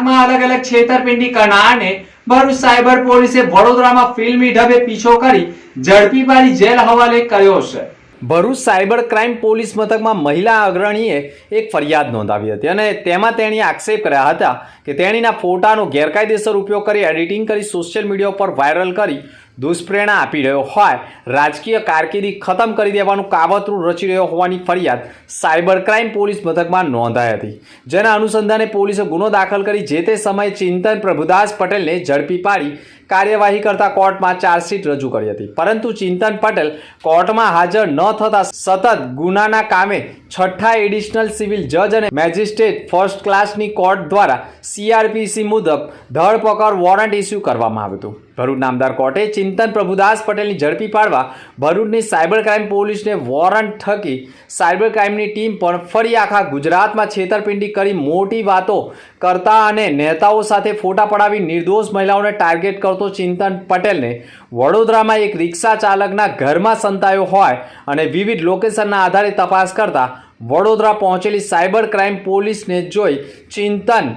ગુજરાતમાં અલગ અલગ છેતરપિંડી કરનારને ભરૂચ સાયબર પોલીસે વડોદરામાં ફિલ્મી ઢબે પીછો કરી ઝડપી પાડી જેલ હવાલે કર્યો છે. ભરૂચ સાયબર ક્રાઇમ પોલીસ મથકમાં મહિલા અગ્રણીએ એક ફરિયાદ નોંધાવી હતી અને તેમાં તેણીએ આક્ષેપ કર્યા હતા કે તેણીના ફોટાનો ગેરકાયદેસર ઉપયોગ કરી એડિટિંગ કરી સોશિયલ મીડિયા ઉપર વાયરલ કરી દુષ્પ્રેરણા આપી રહ્યો હોય, રાજકીય કારકિર્દી ખતમ કરી દેવાનું કાવતરું રચી રહ્યો હોવાની ફરિયાદ સાયબર ક્રાઇમ પોલીસ મથકમાં નોંધાઈ હતી. જેના અનુસંધાને પોલીસે ગુનો દાખલ કરી જે તે સમયે ચિંતન પ્રભુદાસ પટેલને ઝડપી પાડી કાર્યવાહી કરતા કોર્ટમાં ચાર્જશીટ રજૂ કરી હતી. પરંતુ ચિંતન પટેલ કોર્ટમાં હાજર ન થતા સતત ગુનાના કામે છઠ્ઠા એડિશનલ સિવિલ જજ અને મેજિસ્ટ્રેટ ફર્સ્ટ ક્લાસની કોર્ટ દ્વારા સીઆરપીસી મુજબ ધરપકડ વોરંટ ઇસ્યુ કરવામાં આવ્યું હતું. ભરૂચ નામદાર કોર્ટે ચિંતન પ્રભુદાસ પટેલની ઝડપી પાડવા ભરૂચની સાયબર ક્રાઇમ પોલીસને વોરંટ થકી સાયબર ક્રાઇમની ટીમ પણ ફરી આખા ગુજરાતમાં છેતરપિંડી કરી મોટી વાતો કરતા અને નેતાઓ સાથે ફોટા પડાવી નિર્દોષ મહિલાઓને ટાર્ગેટ કરતો ચિંતન પટેલને. વડોદરામાં એક રિક્ષા ચાલકના ઘરમાં સંતાયો હોય અને વિવિધ લોકેશનના આધારે તપાસ કરતા વડોદરા પહોંચેલી સાયબર ક્રાઇમ પોલીસને જોઈ ચિંતન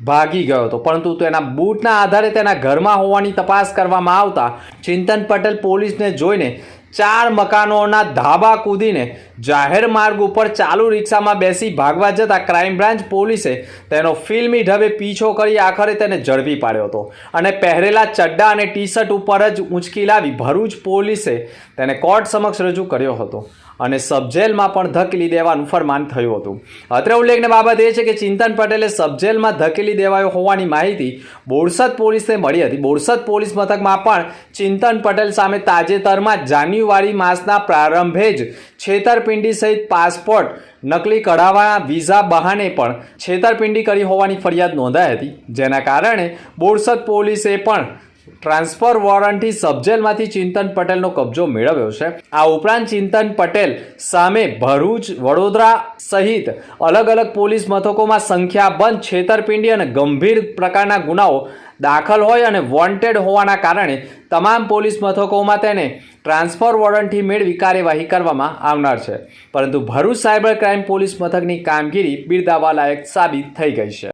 ભાગી ગયો હતો. પરંતુ તેના બૂટના આધારે તેના ઘરમાં હોવાની તપાસ કરવામાં આવતા ચિંતન પટેલ પોલીસને જોઈને ચાર મકાનોના ધાબા કૂદીને જાહેર માર્ગ ઉપર ચાલુ રિક્ષામાં બેસી ભાગવા જતા ક્રાઇમ બ્રાન્ચ પોલીસે તેનો ફિલ્મી ઢબે પીછો કરી આખરે તેને ઝડપી પાડ્યો હતો. અને પહેરેલા ચડ્ડા અને ટી શર્ટ ઉપર જ ઊંચકી લાવી ભરૂચ પોલીસે તેને કોર્ટ સમક્ષ રજૂ કર્યો હતો. અને સબજેલમાં પણ ધકેલી દેવાનું ફરમાન થયું હતું. અત્રે ઉલ્લેખની બાબત એ છે કે ચિંતન પટેલે સબજેલમાં ધકેલી દેવાયો હોવાની માહિતી બોરસદ પોલીસને મળી હતી. બોરસદ પોલીસ મથકમાં પણ ચિંતન પટેલ સામે તાજેતરમાં જાન્યુઆરી માસના પ્રારંભે જ છેતરપિંડી સહિત પાસપોર્ટ, નકલી કઢાવવાના વિઝા બહાને પણ છેતરપિંડી કરી હોવાની ફરિયાદ નોંધાઈ હતી, જેના કારણે બોરસદ પોલીસે પણ ટ્રાન્સફર વોરંટી સબજેલમાંથી ચિંતન પટેલનો કબજો મેળવ્યો છે. આ ઉપરાંત ચિંતન પટેલ સામે ભરૂચ, વડોદરા સહિત અલગ અલગ પોલીસ મથકોમાં સંખ્યાબંધ છેતરપિંડી અને ગંભીર પ્રકારના ગુનાઓ દાખલ હોય અને વોન્ટેડ હોવાના કારણે તમામ પોલીસ મથકોમાં તેને ટ્રાન્સફર વોરંટથી મેળવી કાર્યવાહી કરવામાં આવનાર છે. પરંતુ ભરૂચ સાયબર ક્રાઇમ પોલીસ મથકની કામગીરી બિરદાવા લાયક સાબિત થઈ ગઈ છે.